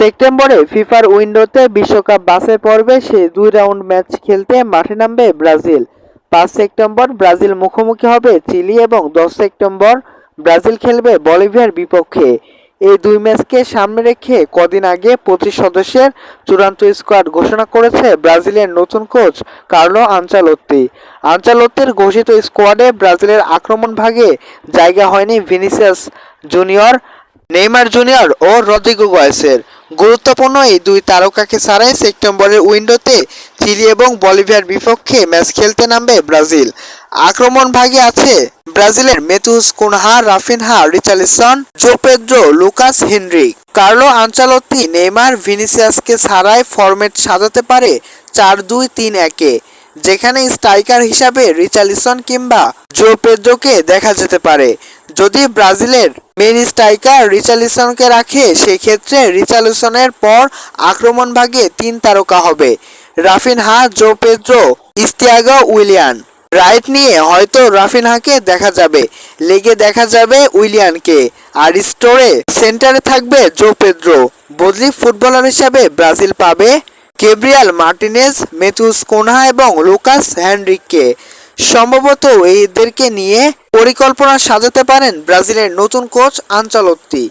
সেপ্টেম্বরে ফিফার উইন্ডোতে বিশ্বকাপ বাছাই পর্বে সে দুই রাউন্ড ম্যাচ খেলতে মাঠে নামবে ব্রাজিল। পাঁচ সেপ্টেম্বর ব্রাজিল মুখোমুখি হবে চিলি এবং দশ সেপ্টেম্বর ব্রাজিল খেলবে বলিভিয়ার বিপক্ষে। এই দুই ম্যাচকে সামনে রেখে কদিন আগে পঁচিশ সদস্যের চূড়ান্ত স্কোয়াড ঘোষণা করেছে ব্রাজিলের নতুন কোচ কার্লো আঞ্চালোত্তি আঞ্চালোত্তির ঘোষিত স্কোয়াডে ব্রাজিলের আক্রমণ ভাগে জায়গা হয়নি ভিনিসিয়াস জুনিয়র, নেইমার জুনিয়র ও রদ্রিগো গয়েসের। গুরুত্বপূর্ণ এই দুই তারকাকে ছাড়াই সেপ্টেম্বরের উইন্ডোতে চিলি এবং বলিভিয়ার বিপক্ষে ম্যাচ খেলতে নামবে ব্রাজিল। আক্রমণ ভাগে আছে ব্রাজিলের Matheus Cunha, Raphinha Richarlison Joao Pedro Lucas Henrique. Carlo Ancelotti Neymar, ভিনিসিয়াসকে ছাড়াই ফরম্যাট সাজাতে পারে চার দুই তিন একে। যেখানে স্ট্রাইকার হিসাবে রিচার্লিসন কিংবা জো পেদ্রোকে দেখা যেতে পারে। যদি ব্রাজিলের মেন স্ট্রাইকার রিচার্লিসনকে রাখে, সেক্ষেত্রে রিচার্লিসনের পর আক্রমণ ভাগে তিন তারকা হবে। রাফিনহা, জো পেদ্রো, ইস্তিয়াগো, উইলিয়ান। রাইট নিয়ে হয়তো রাফিনহাকে দেখা যাবে। লেগে দেখা যাবে উইলিয়ানকে। আর স্টোরে সেন্টারে থাকবে জো পেদ্রো। বদলি ফুটবলার হিসাবে ব্রাজিল পাবে কেব্রিয়াল মার্টিনেজ, মেথুস কোনহা এবং লুকাস হ্যান্ড্রিককে সম্ভবত এদেরকে নিয়ে পরিকল্পনা সাজাতে পারেন ব্রাজিলের নতুন কোচ আঞ্চলত্তি